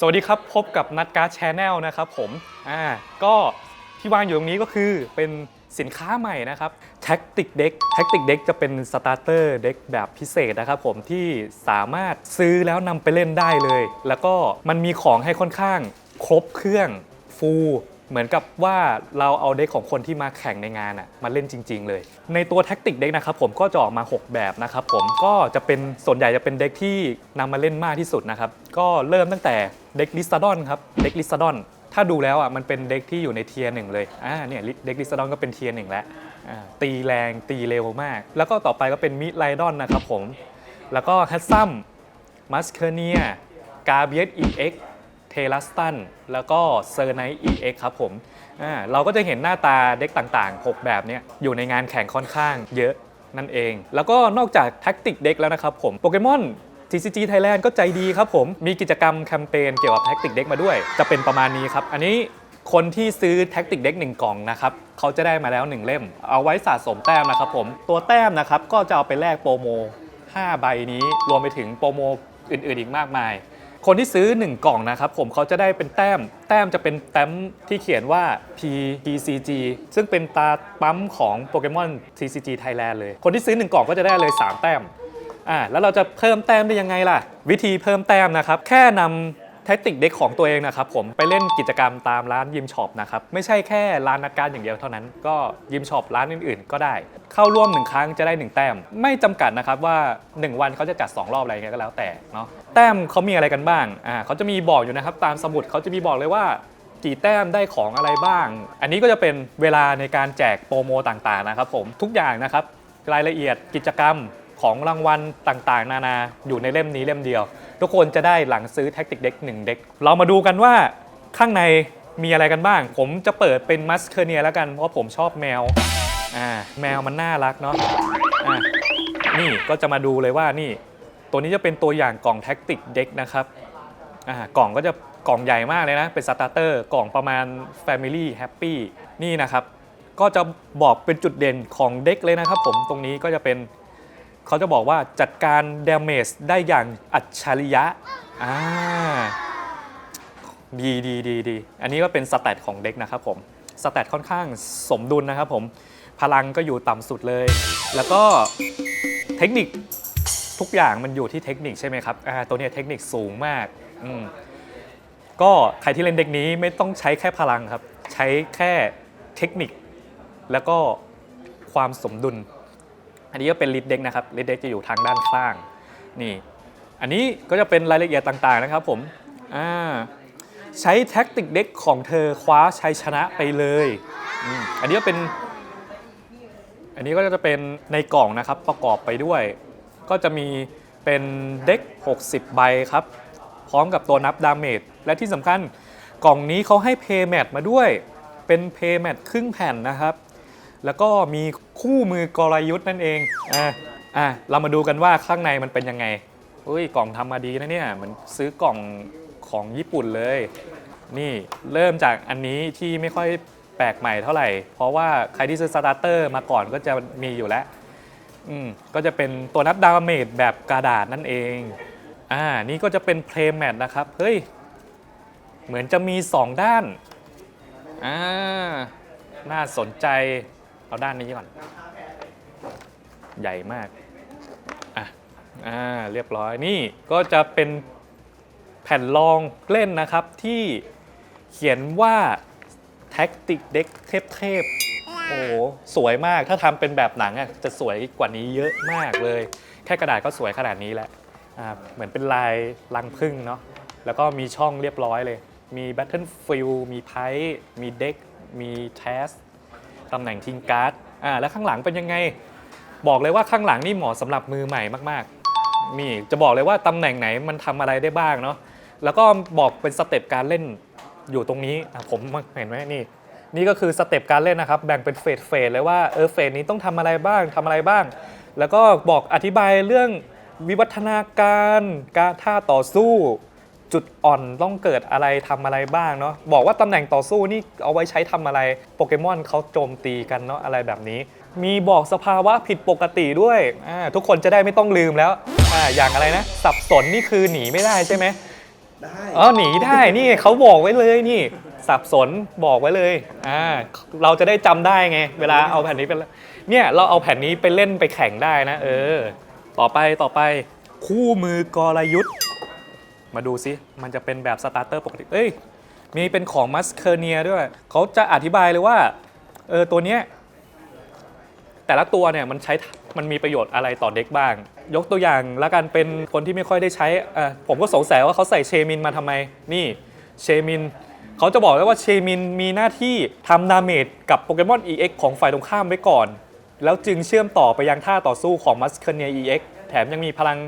สวัสดีครับ พบกับนัดการ์ดแชนแนลนะครับผมอ่าก็ที่วางอยู่ตรงนี้ก็คือเป็นสินค้าใหม่นะครับแท็กติกเด็กแท็กติกเด็กจะเป็นสตาร์เตอร์เด็กแบบพิเศษนะครับผมที่สามารถซื้อแล้วนำไปเล่นได้เลย แล้วก็มันมีของให้ค่อนข้างครบเครื่องฟูล เหมือนกับว่าเราเอาเด็กของคนที่มาแข่งในงานอะมาเล่นจริง ๆ เลย ในตัว Tactic Deck นะครับผมก็จะออกมา 6 แบบนะครับผมก็จะเป็นส่วนใหญ่จะเป็นเด็กที่นำมาเล่นมากที่สุดนะครับก็เริ่มตั้งแต่เด็กลิซาดอนครับเด็กลิซาดอนถ้าดูแล้วอะมันเป็นเด็กที่อยู่ในเทียร์หนึ่งเลยอ่าเนี่ยเด็กลิซาดอนก็เป็นเทียร์หนึ่งแล้วอ่าตีแรงตีเร็วมาก แล้วก็ต่อไปก็เป็นมิไลดอนนะครับผมแล้วก็แฮตซัมมัสเคเนียกาเบียสอีเอ็ก เทลัสตันแล้วก็เซอร์ไนท์อีเอ็กครับผมอ่าเราก็จะเห็นหน้าตาเด็กต่างๆ 6 แบบเนี้ยอยู่ในงานแข่งค่อนข้างเยอะนั่นเอง แล้วก็นอกจากแท็กติกเด็กแล้วนะครับผมโปเกมอน TCG Thailand ก็ใจดีครับผม มีกิจกรรมแคมเปญเกี่ยวกับแท็กติกเด็กมาด้วย จะเป็นประมาณนี้ครับ อันนี้คนที่ซื้อแท็กติกเด็กหนึ่งกล่องนะครับเขาจะได้มาแล้ว 1 เล่ม เอาไว้สะสมแต้มนะครับผม ตัวแต้มนะครับก็จะเอาไปแลกโปรโม 5 ใบนี้ รวมไปถึงโปรโมอื่นๆอีกมากมาย คนที่ซื้อ 1 กล่องนะครับผมเขาจะได้เป็นแต้ม แต้มจะเป็นแต้มที่เขียนว่า PTCG ซึ่งเป็นตาปั๊มของโปเกมอน TCG Thailand เลย คนที่ซื้อ 1 กล่องก็จะได้เลย 3 แต้มอ่าแล้วเราจะเพิ่มแต้มได้ยังไงล่ะ วิธีเพิ่มแต้มนะครับ แค่นำ ท็กติกเด็กของตัวเองนะครับผมไปเล่นกิจกรรมตามร้านยิมช็อปนะครับไม่ใช่แค่ร้านนัดการดอย่างเดียวเท่านั้น ก็ยิมช็อปร้านอื่นๆ ก็ได้ เข้าร่วม 1 ครั้งจะได้ 1 แต้ม ไม่จำกัดนะครับว่า 1 วันเขาจะจัด 2 รอบอะไรเงี้ยก็แล้วแต่เนาะแต้มเขามีอะไรกันบ้างอ่าเขาจะมีบอกอยู่นะครับตามสมุดเขาจะมีบอกเลยว่ากี่แต้มได้ของอะไรบ้าง อันนี้ก็จะเป็นเวลาในการแจกโปรโมต่างๆนะครับผมทุกอย่างนะครับรายละเอียดกิจกรรมของรางวัลต่างๆ นานาอยู่ในเล่มนี้เล่มเดียว ทุกคนจะได้หลังซื้อแท็กติกเด็กหนึ่งเด็ก เรามาดูกันว่าข้างในมีอะไรกันบ้าง ผมจะเปิดเป็นมัสเคเนียแล้วกัน เพราะผมชอบแมว อ่า แมวมันน่ารักเนาะ อ่านี่ก็จะมาดูเลยว่านี่ ตัวนี้จะเป็นตัวอย่างกล่องแท็กติกเด็กนะครับ อ่า กล่องก็จะกล่องใหญ่มากเลยนะ เป็นสตาร์เตอร์ กล่องประมาณ Family Happy นี่นะครับ ก็จะบอกเป็นจุดเด่นของเด็กเลยนะครับผม ตรงนี้ก็จะเป็น เขาจะบอกว่าจัดการ damage ได้อย่างอัจฉริยะอ่าดีดีดีดีอันนี้ก็เป็นสแตทของเด็กนะครับผมสแตทค่อนข้างสมดุลนะครับผมพลังก็อยู่ต่ำสุดเลย แล้วก็เทคนิคทุกอย่างมันอยู่ที่เทคนิคใช่ไหมครับอ่าตัวนี้เทคนิคสูงมากอืมก็ใครที่เล่นเด็กนี้ไม่ต้องใช้แค่พลังครับ ใช้แค่เทคนิค แล้วก็ความสมดุล อันนี้ก็เป็นลิดเด็กนะครับลิดเด็กจะอยู่ทางด้านข้างนี่ อันนี้ก็จะเป็นรายละเอียดต่างๆนะครับผมอ่าใช้แท็กติกเด็กของเธอคว้าชัยชนะไปเลยอ,อันนี้ก็เป็น อันนี้ก็จะเป็นในกล่องนะครับประกอบไปด้วย ก็จะมีเป็นเด็ก 60 ใบครับ พร้อมกับตัวนับดาเมจและที่สำคัญกล่องนี้เขาให้เพย์แมทมาด้วย เป็นเพย์แมทครึ่งแผ่นนะครับ แล้วก็มีคู่มือกลยุทธ์นั่นเองอะอะเรามาดูกันว่าข้างในมันเป็นยังไงอุ้ยกล่องทำมาดีนะเนี่ยเหมือนซื้อกล่องของญี่ปุ่นเลย นี่เริ่มจากอันนี้ที่ไม่ค่อยแปลกใหม่เท่าไหร่ เพราะว่าใครที่ซื้อสตาร์เตอร์มาก่อนก็จะมีอยู่แล้วอืมก็จะเป็นตัวนับดาเมจแบบกระดาษนั่นเองอ่านี่ก็จะเป็นเพลย์แมทนะครับ เฮ้ย เหมือนจะมี 2 ด้านอ่าน่าสนใจ เอาด้านนี้ก่อน ใหญ่มาก อะ อ่า เรียบร้อย นี่ก็จะเป็นแผ่นรองเล่นนะครับที่เขียนว่า Tactic Deck เทพๆ โอ้โห สวยมาก ถ้าทำเป็นแบบหนังอะจะสวยกว่านี้เยอะมากเลย แค่กระดาษก็สวยขนาดนี้แหละ อ่า เหมือนเป็นลายรังพึ่งเนาะ แล้วก็มีช่องเรียบร้อยเลย มี Battlefield มีไพ่มีเด็ก มีแทส ตำแหน่งทิ้งการ์ดอ่าแล้วข้างหลังเป็นยังไง บอกเลยว่าข้างหลังนี่เหมาะสำหรับมือใหม่มากๆนี่จะบอกเลยว่าตำแหน่งไหนมันทำอะไรได้บ้างเนาะแล้วก็บอกเป็นสเต็ปการเล่นอยู่ตรงนี้อะผมเห็นไหมนี่ นี่ก็คือสเต็ปการเล่นนะครับ แบ่งเป็นเฟสเฟสเลยว่าเออเฟสนี้ต้องทำอะไรบ้างทำอะไรบ้าง แล้วก็บอกอธิบายเรื่องวิวัฒนาการการท่าต่อสู้ จุดอ่อนต้องเกิดอะไรทำอะไรบ้างเนาะบอกว่าตำแหน่งต่อสู้นี่เอาไว้ใช้ทำอะไรโปเกมอนเขาโจมตีกันเนาะอะไรแบบนี้ มีบอกสภาวะผิดปกติด้วยอ่าทุกคนจะได้ไม่ต้องลืมแล้วอ่าอย่างอะไรนะ สับสนนี่คือหนีไม่ได้ใช่ไหมได้อ๋อหนีได้นี่เขาบอกไว้เลยนี่ สับสนบอกไว้เลยอ่าเราจะได้จำได้ไง เวลาเอาแผ่นนี้ไปเล่นเนี่ยเราเอาแผ่นนี้ไปเล่นไปแข่งได้นะ เออ ต่อไปต่อไปคู่มือกลยุทธ์ มาดูซิมันจะเป็นแบบสตาร์เตอร์ปกติ เอ้ย มีเป็นของมัสเคเนียด้วย เขาจะอธิบายเลยว่า เออ ตัวเนี้ย แต่ละตัวเนี่ยมันใช้ มันมีประโยชน์อะไรต่อเด็กบ้าง ยกตัวอย่างล้วกันเป็นคนที่ไม่ค่อยได้ใช้อะผมก็สงสัยว่าเขาใส่เชมินมาทำไม นี่ เชมิน เขาจะบอกเลยว่าเชมินมีหน้าที่ทำดาเมจกับโปเกมอน EX ของฝ่ายตรงข้ามไว้ก่อน แล้วจึงเชื่อมต่อไปยังท่าต่อสู้ของมัสเคเนีย EX แถมยังมีพลัง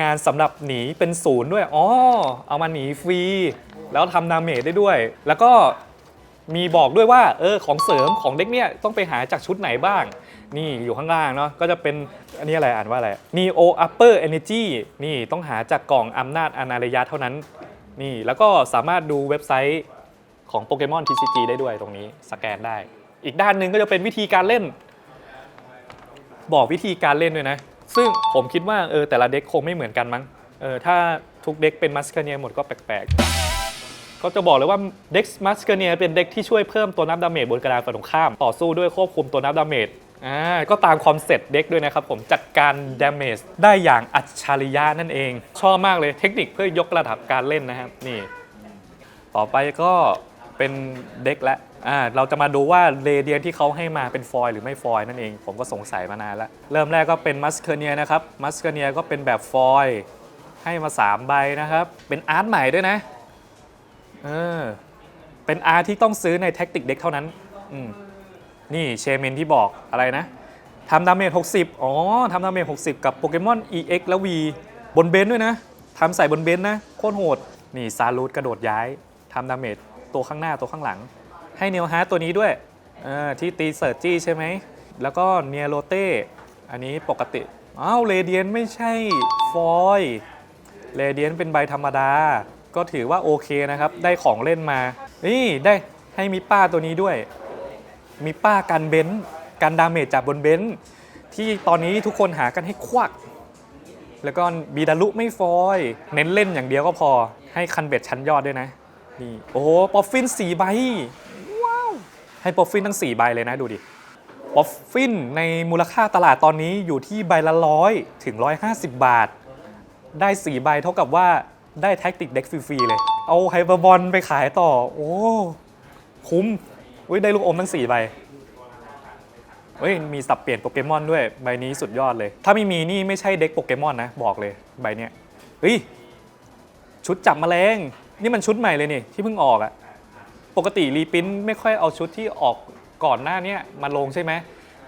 งานสำหรับหนีเป็นศูนย์ด้วยอ๋อเอามาหนีฟรี แล้วทำดาเมจได้ด้วย แล้วก็มีบอกด้วยว่าเออของเสริมของเด็กเนี่ยต้องไปหาจากชุดไหนบ้าง นี่อยู่ข้างล่างเนาะก็จะเป็นอันนี้อะไรอ่านว่าอะไร Neo Upper Energy นี่ต้องหาจากกล่องอำนาจอนาริยะเท่านั้น นี่แล้วก็สามารถดูเว็บไซต์ของโปเกมอน TCG ได้ด้วยตรงนี้สแกนได้ อีกด้านหนึ่งก็จะเป็นวิธีการเล่น บอกวิธีการเล่นด้วยนะ ซึ่งผมคิดว่าเออแต่ละเด็กคงไม่เหมือนกันมั้งเออถ้าทุกเด็กเป็นมัสคาเนียหมดก็แปลกๆเขาจะบอกเลยว่าเด็กมัสคาเนียเป็นเด็กที่ช่วยเพิ่มตัวนับดาเมจบนกระดานฝ่ายตรงข้าม ต่อสู้ด้วยควบคุมตัวนับดาเมจอ่าก็ตามคอนเซ็ปต์เด็กด้วยนะครับผมจัดการดาเมจได้อย่างอัจฉริยะนั่นเอง ชอบมากเลยเทคนิคเพื่อยกระดับการเล่นนะครับนี่ ต่อไปก็ เป็นเด็กและอ่าเราจะมาดูว่าเรเดียนที่เขาให้มาเป็นฟอยล์หรือไม่ฟอยล์นั่นเอง ผมก็สงสัยมานานแล้ว เริ่มแรกก็เป็นมัสเคเนียนะครับมัสเคเนียก็เป็นแบบฟอยล์ให้มา 3 ใบนะครับ เป็นอาร์ตใหม่ด้วยนะเออเป็นอาร์ตที่ต้องซื้อในแท็กติกเด็กเท่านั้นอืมนี่เชมินที่บอกอะไรนะทำดาเมจ60 อ๋อทำดาเมจ60 กับโปเกมอน EX แล้ว V บนเบนซ์ด้วยนะทำใส่บนเบนซ์นะ โคตรโหด นี่ซารูทกระโดดย้ายทำดาเมจ ตัวข้างหน้าตัวข้างหลัง ให้เนียวฮาร์ตัวนี้ด้วยที่ตีเซิร์จจี้ใช่ไหม แล้วก็เนียโรเต้อันนี้ปกติ อ้าวเรเดียนไม่ใช่ฟอยเรเดียนเป็นใบธรรมดา ก็ถือว่าโอเคนะครับ ได้ของเล่นมา นี่ได้ให้มีป้าตัวนี้ด้วย มีป้ากันเบนกันดาเมจจากบนเบนที่ตอนนี้ทุกคนหากันให้ควัก แล้วก็บีดารุไม่ฟอย เน้นเล่นอย่างเดียวก็พอ ให้คันเบ็ดชั้นยอดด้วยนะ นี่ โอ้โหป๊อฟฟินสี่ใบ ว้าว ให้ป๊อฟฟินทั้ง 4 ใบเลยนะดูดิป๊อฟฟินในมูลค่าตลาดตอนนี้อยู่ที่ใบละร้อยถึง 150 บาท ได้ 4 ใบเท่ากับว่าได้แท็กติกเด็กฟรีๆเลย เอาไฮเปอร์บอลไปขายต่อ โอ้ คุ้มอุ้ยได้ลูกอมทั้ง 4 ใบเฮ้ยมีสับเปลี่ยนโปเกมอนด้วยใบนี้สุดยอดเลย ถ้าไม่มีนี่ไม่ใช่เด็กโปเกมอนนะ บอกเลยใบเนี้ยเฮ้ยชุดจับแมลง นี่มันชุดใหม่เลยนี่ที่เพิ่งออกอะปกติรีปรินไม่ค่อยเอาชุดที่ออกก่อนหน้าเนี้มาลงใช่ไหม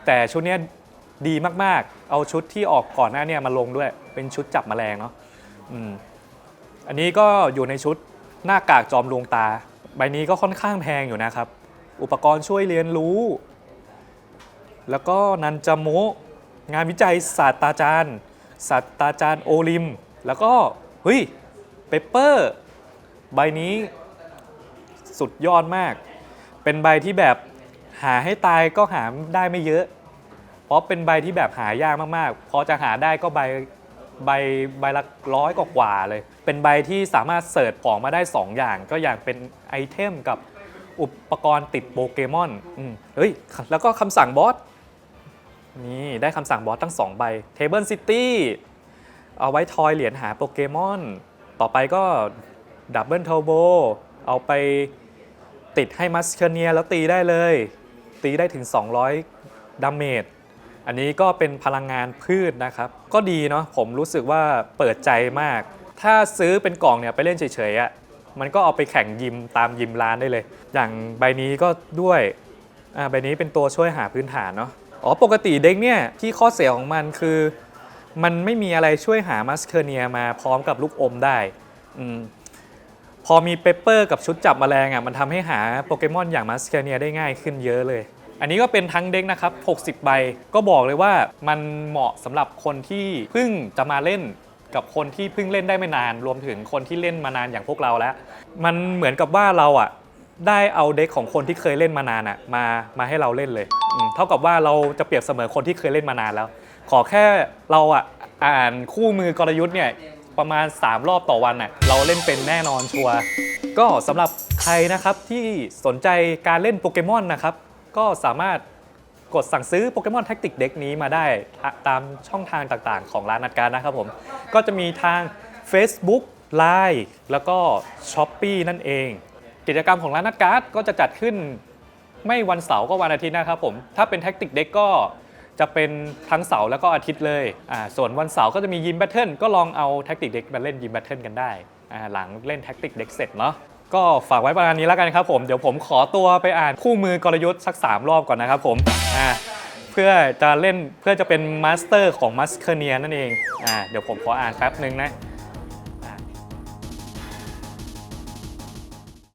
แต่ชุดนี้ดีมากๆ เอาชุดที่ออกก่อนหน้าเนี้มาลงด้วย เป็นชุดจับแมลงเนาะอืมอันนี้ก็อยู่ในชุดหน้ากากจอมลวงตา ใบนี้ก็ค่อนข้างแพงอยู่นะครับ อุปกรณ์ช่วยเรียนรู้ แล้วก็นันจโมงานวิจัยศาสตราจารย์ศาสตราจารย์โอลิม แล้วก็เฮ้ยเปเปอร์ ใบนี้สุดยอดมาก เป็นใบที่แบบหาให้ตายก็หาได้ไม่เยอะ เพราะเป็นใบที่แบบหายากมากๆ พอจะหาได้ก็ใบใบใบละร้อยกว่าเลย เป็นใบที่สามารถเสิร์ชของมาได้ 2 อย่าง ก็อย่างเป็นไอเทมกับอุปกรณ์ติดโปเกมอนอืมเฮ้ย แล้วก็คำสั่งบอส นี่ ได้คำสั่งบอสตั้ง 2 ใบ Table City เอาไว้ทอยเหรียญหาโปเกมอน ต่อไปก็ ดับเบิลเท r โบเอาไปติดให้มัสเคเนียแล้วตีได้เลย ตีได้ถึง 200ดาเมจอันนี้ก็เป็นพลังงานพืชนะครับ ก็ดีเนาะผมรู้สึกว่าเปิดใจมาก ถ้าซื้อเป็นกล่องเนี่ยไปเล่นเฉยๆอะ่ะมันก็เอาไปแข่งยิมตามยิมร้านได้เลย อย่างใบนี้ก็ด้วยอ่าใบนี้เป็นตัวช่วยหาพื้นฐานเนาะอ๋อปกติเด็กเนี่ยที่ข้อเสียของมันคือ มันไม่มีอะไรช่วยหามัสเคเนียมาพร้อมกับลูกอมได้อืม พอมีเปเปอร์กับชุดจับแมลงอะมันทำให้หาโปเกมอนอย่างมัสเคเนียได้ง่ายขึ้นเยอะเลย อันนี้ก็เป็นทั้งเด็กนะครับ 60 ใบ ก็บอกเลยว่ามันเหมาะสำหรับคนที่เพิ่งจะมาเล่นกับคนที่เพิ่งเล่นได้ไม่นาน รวมถึงคนที่เล่นมานานอย่างพวกเราแล้ว มันเหมือนกับว่าเราอะได้เอาเด็กของคนที่เคยเล่นมานานอะมามาให้เราเล่นเลยอืมเท่ากับว่าเราจะเปรียบเสมอคนที่เคยเล่นมานานแล้ว ขอแค่เราอะอ่านคู่มือกลยุทธ์เนี่ย ประมาณ 3 รอบต่อวันน่ะเราเล่นเป็นแน่นอนชัวร์ก็สำหรับใครนะครับที่สนใจการเล่นโปเกมอนนะครับ ก็สามารถกดสั่งซื้อโปเกมอนแท็กติกเด็กนี้มาได้ตามช่องทางต่างๆ ของร้านนัดการนะครับผม ก็จะมีทาง Facebook Line แล้วก็ s h อ p e e นั่นเอง กิจกรรมของร้านนัดการ์ดก็จะจัดขึ้นไม่วันเสาร์ก็วันอาทิตย์นะครับผม ถ้าเป็นแท็กติกเด็กก็ จะเป็นทั้งเสาร์แล้วก็อาทิตย์เลยอ่าส่วนวันเสาร์ก็จะมียิมแบทเทิลก็ลองเอาแท็กติกเด็กมาเล่นยิมแบทเทิลกันได้อ่าหลังเล่นแท็กติกเด็กเสร็จเนาะก็ฝากไว้ประมาณนี้แล้วกันครับผมเดี๋ยวผมขอตัวไปอ่านคู่มือกลยุทธ์สัก 3 รอบก่อนนะครับผมอ่าเพื่อจะเล่นเพื่อจะเป็นมาสเตอร์ของมัสเคเนียนั่นเองอ่าเดี๋ยวผมขออ่านแป๊บนึงนะ